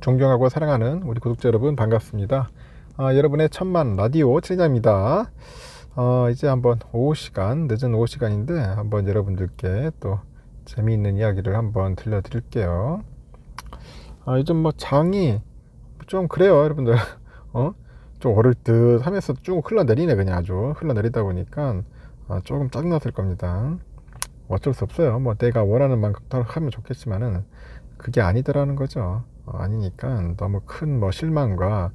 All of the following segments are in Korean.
존경하고 사랑하는 우리 구독자 여러분 반갑습니다. 아, 여러분의 천만 라디오 최자입니다. 어, 이제 한번 오후 시간, 늦은 오후 시간인데 한번 여러분들께 또 재미있는 이야기를 한번 들려드릴게요. 아, 요즘 뭐 장이 좀 그래요, 여러분들. 어? 좀 어릴 듯 하면서 쭉 흘러내리네, 그냥 아주. 흘러내리다 보니까 아, 조금 짜증났을 겁니다. 어쩔 수 없어요. 뭐 내가 원하는 만큼 하면 좋겠지만은 그게 아니더라는 거죠. 어, 아니니까 너무 큰 뭐 실망과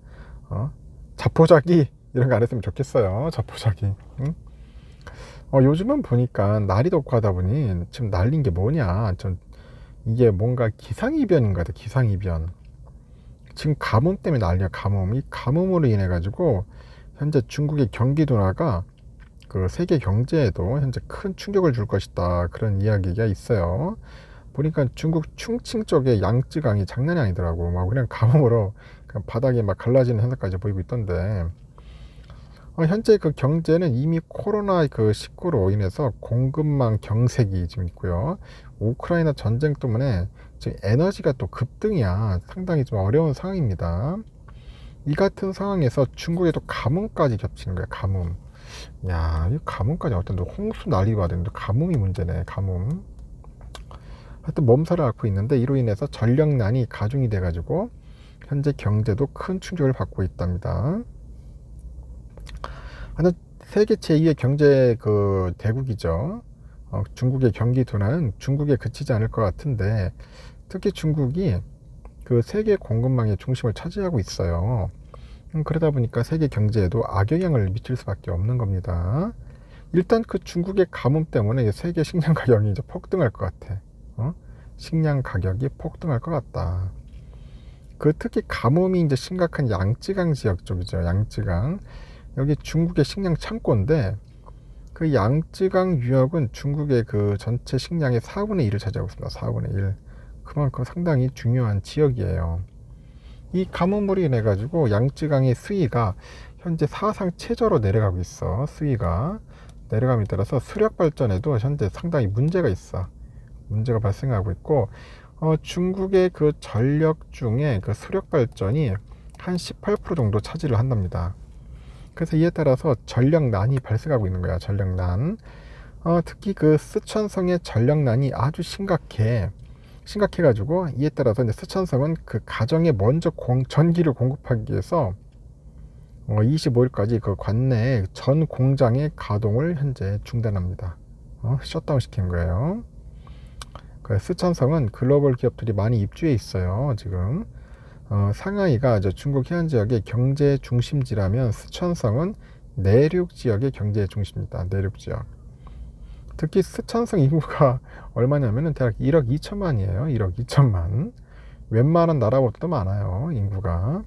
어? 자포자기 이런 거 안 했으면 좋겠어요. 자포자기. 응? 어, 요즘은 보니까 날이 덥고 하다 보니 지금 날린 게 뭐냐. 좀 이게 뭔가 기상이변인 것 같아. 기상이변. 지금 가뭄 때문에 난리야. 가뭄. 이 가뭄으로 인해 가지고 현재 중국의 경기 둔화가 그 세계 경제에도 현재 큰 충격을 줄 것이다 그런 이야기가 있어요. 보니까 중국 충칭 쪽에 양쯔강이 장난이 아니더라고. 막 그냥 가뭄으로 그냥 바닥에 막 갈라지는 현상까지 보이고 있던데. 어, 현재 그 경제는 이미 코로나 그 19로 인해서 공급망 경색이 지금 있고요. 우크라이나 전쟁 때문에 지금 에너지가 또 급등이야. 상당히 좀 어려운 상황입니다. 이 같은 상황에서 중국에도 가뭄까지 겹치는 거야. 가뭄. 야, 이 가뭄까지 어떤 홍수 난리가 왔는데 가뭄이 문제네. 가뭄. 하여튼 몸살을 앓고 있는데 이로 인해서 전력난이 가중이 돼가지고 현재 경제도 큰 충격을 받고 있답니다. 하여튼 세계 제2의 경제 그 대국이죠. 어, 중국의 경기 둔화는 중국에 그치지 않을 것 같은데 특히 중국이 그 세계 공급망의 중심을 차지하고 있어요. 음, 그러다 보니까 세계 경제에도 악영향을 미칠 수밖에 없는 겁니다. 일단 그 중국의 가뭄 때문에 세계 식량 가격이 이제 폭등할 것 같아. 어? 식량 가격이 폭등할 것 같다. 그 특히 가뭄이 이제 심각한 양쯔강 지역 쪽이죠. 양쯔강. 여기 중국의 식량 창고인데 그 양쯔강 유역은 중국의 그 전체 식량의 4분의 1을 차지하고 있습니다. 4분의 1. 그만큼 상당히 중요한 지역이에요. 이 가뭄으로 인해 가지고 양쯔강의 수위가 현재 사상 최저로 내려가고 있어. 수위가 내려감에 따라서 수력 발전에도 현재 상당히 문제가 있어. 문제가 발생하고 있고 어, 중국의 그 전력 중에 그 수력 발전이 한 18% 정도 차지를 한답니다. 그래서 이에 따라서 전력난이 발생하고 있는 거야. 전력난. 어, 특히 그 쓰촨성의 전력난이 아주 심각해. 심각해가지고 이에 따라서 이제 쓰촨성은 그 가정에 먼저 공, 전기를 공급하기 위해서 어, 25일까지 그 관내 전 공장의 가동을 현재 중단합니다. 어, 셧다운 시킨 거예요. 그 쓰촨성은 글로벌 기업들이 많이 입주해 있어요. 지금 어, 상하이가 저 중국 해안 지역의 경제 중심지라면 쓰촨성은 내륙 지역의 경제 중심입니다. 내륙 지역. 특히 쓰촨성 인구가 얼마냐면은 대략 1억 2천만이에요. 1억 2천만. 웬만한 나라보다도 많아요. 인구가.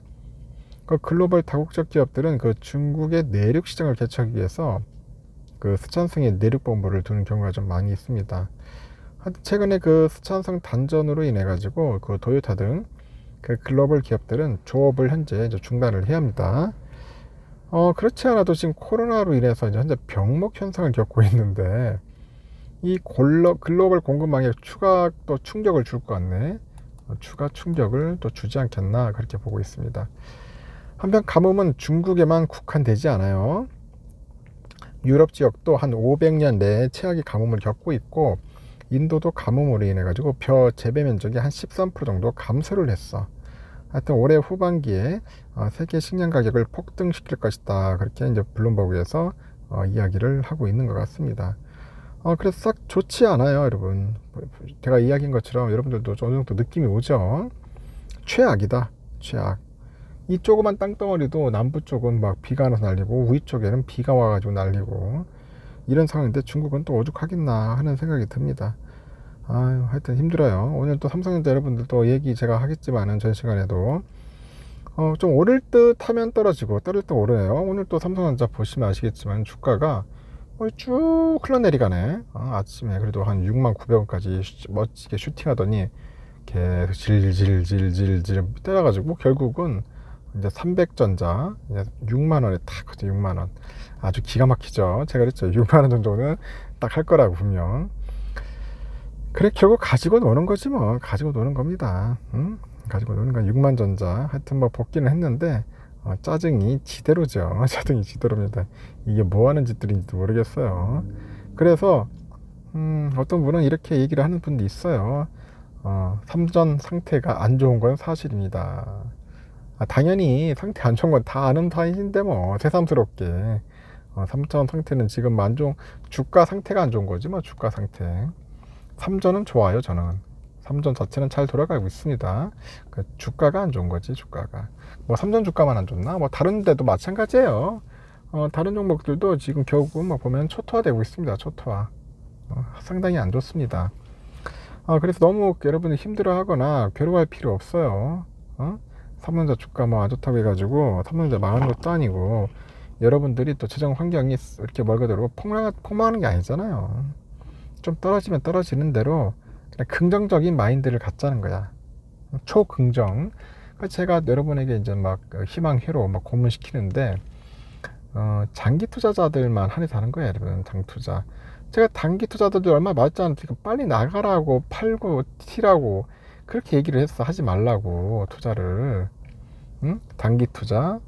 그 글로벌 다국적 기업들은 그 중국의 내륙 시장을 개척하기 위해서 그 쓰촨성에 내륙 본부를 두는 경우가 좀 많이 있습니다. 최근에 그 쓰촨성 단전으로 인해 가지고 그 도요타 등 그 글로벌 기업들은 조업을 현재 이제 중단을 해야 합니다. 어, 그렇지 않아도 지금 코로나로 인해서 이제 현재 병목 현상을 겪고 있는데 이 골로, 글로벌 공급망에 추가 또 충격을 줄 것 같네. 어, 추가 충격을 또 주지 않겠나 그렇게 보고 있습니다. 한편 가뭄은 중국에만 국한되지 않아요. 유럽 지역도 한 500년 내에 최악의 가뭄을 겪고 있고 인도도 가뭄으로 인해 가지고 벼 재배 면적이 한 13% 정도 감소를 했어. 하여튼 올해 후반기에 어, 세계 식량 가격을 폭등시킬 것이다. 그렇게 이제 블룸버그에서 어, 이야기를 하고 있는 것 같습니다. 어, 그래서 싹 좋지 않아요, 여러분. 제가 이야기한 것처럼 여러분들도 어느 정도 느낌이 오죠? 최악이다. 최악. 이 조그만 땅덩어리도 남부 쪽은 막 비가 와서 날리고 위 쪽에는 비가 와가지고 날리고 이런 상황인데 중국은 또 오죽하겠나 하는 생각이 듭니다. 아유, 하여튼 힘들어요. 오늘 또 삼성전자 여러분들도 얘기 제가 하겠지만은 전 시간에도 어, 좀 오를 듯 하면 떨어지고 떨어질 듯 오르네요. 오늘 또 삼성전자 보시면 아시겠지만 주가가 쭉 흘러내리가네. 어, 아침에 그래도 한 6만 900원까지 멋지게 슈팅하더니 계속 질질질질질 때려가지고 결국은 이제 300전자 이제 6만 원에 딱 그죠 6만 원. 아주 기가 막히죠. 제가 그랬죠. 6만 원 정도는 딱 할 거라고 분명. 그래 결국 가지고 노는 거지 뭐. 가지고 노는 겁니다. 응? 가지고 노는 건 6만 전자. 하여튼 뭐 복귀는 했는데 어, 짜증이 지대로죠. 짜증이 지대로입니다. 이게 뭐 하는 짓들인지도 모르겠어요. 그래서 음, 어떤 분은 이렇게 얘기를 하는 분도 있어요. 어, 삼전 상태가 안 좋은 건 사실입니다 아, 당연히 상태 안 좋은 건 다 아는 사실인데 뭐 새삼스럽게. 어, 삼전 상태는 지금 안 좋은 주가 상태가 안 좋은 거지 뭐 주가 상태. 삼전은 좋아요 저는. 삼전 자체는 잘 돌아가고 있습니다. 그 주가가 안 좋은 거지 주가가. 뭐 삼전 주가만 안 좋나? 뭐 다른 데도 마찬가지예요. 어, 다른 종목들도 지금 결국은 뭐 보면 초토화되고 있습니다 초토화. 어, 상당히 안 좋습니다. 어, 그래서 너무 여러분이 힘들어하거나 괴로워할 필요 없어요. 어? 삼성전자 주가 뭐 안 좋다고 해가지고 삼성전자 망하는 것도 아니고 여러분들이 또 재정 환경이 이렇게 말 그대로 폭락, 폭망하는 게 아니잖아요 좀 떨어지면 떨어지는 대로 그냥 긍정적인 마인드를 갖자는 거야. 초긍정. 그러니까 제가 여러분에게 이제 막그 희망, 회로 막 고문시키는데, 어, 장기 투자자들만 한해서 하는 거예요, 여러분. 장 투자. 제가 단기 투자자들 얼마 맞지 않으니까 빨리 나가라고 팔고 튀라고 그렇게 얘기를 했어. 하지 말라고 투자를. 응? 단기 투자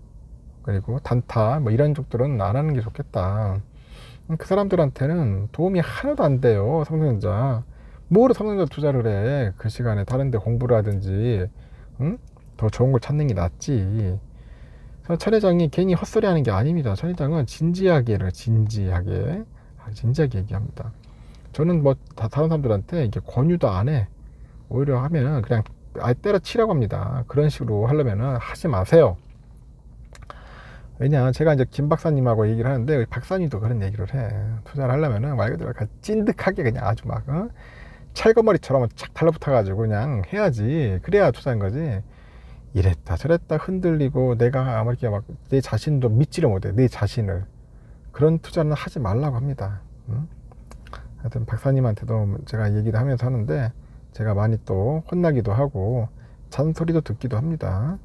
그리고 단타 뭐 이런 쪽들은 안 하는 게 좋겠다. 그 사람들한테는 도움이 하나도 안 돼요. 삼성전자. 뭐로 삼성전자 투자를 해? 그 시간에 다른 데 공부를 하든지, 응? 더 좋은 걸 찾는 게 낫지. 천 회장이 괜히 헛소리 하는 게 아닙니다. 천 회장은 진지하게. 진지하게. 아, 진지하게 얘기합니다. 저는 뭐, 다, 다른 사람들한테 이게 권유도 안 해. 오히려 하면은 그냥 아예 때려치라고 합니다. 그런 식으로 하려면은 하지 마세요. 왜냐 제가 이제 김 박사님하고 얘기를 하는데 박사님도 그런 얘기를 해 투자를 하려면은 말 그대로 찐득하게 그냥 아주 막 어? 찰거머리처럼 착 달라붙어 가지고 그냥 해야지 그래야 투자인 거지 이랬다 저랬다 흔들리고 내가 아무 이렇게 막 내 자신도 믿지를 못해 내 자신을 그런 투자는 하지 말라고 합니다 응? 하여튼 박사님한테도 제가 얘기를 하면서 하는데 제가 많이 또 혼나기도 하고 잔소리도 듣기도 합니다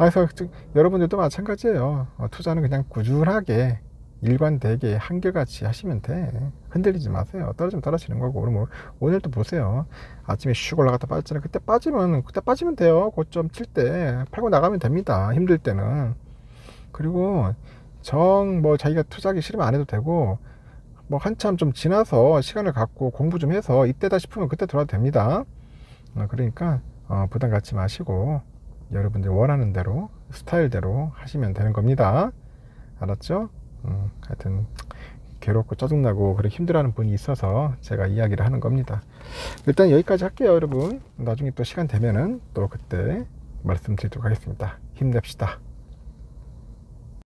아, 그래서 즉, 여러분들도 마찬가지예요. 어, 투자는 그냥 꾸준하게 일관되게 한결같이 하시면 돼. 흔들리지 마세요. 떨어지면 떨어지는 거고. 오늘 뭐, 오늘도 보세요. 아침에 슉 올라갔다 빠졌잖아요. 그때 빠지면, 그때 빠지면 돼요. 고점 칠 때. 팔고 나가면 됩니다. 힘들 때는. 그리고 정, 뭐, 자기가 투자하기 싫으면 안 해도 되고, 뭐, 한참 좀 지나서 시간을 갖고 공부 좀 해서 이때다 싶으면 그때 들어와도 됩니다. 어, 그러니까, 어, 부담 갖지 마시고, 여러분들 원하는 대로 스타일대로 하시면 되는 겁니다. 알았죠? 음, 하여튼 괴롭고 짜증나고 그렇게 힘들어하는 분이 있어서 제가 이야기를 하는 겁니다. 일단 여기까지 할게요, 여러분. 나중에 또 시간 되면은 또 그때 말씀드리도록 하겠습니다. 힘냅시다.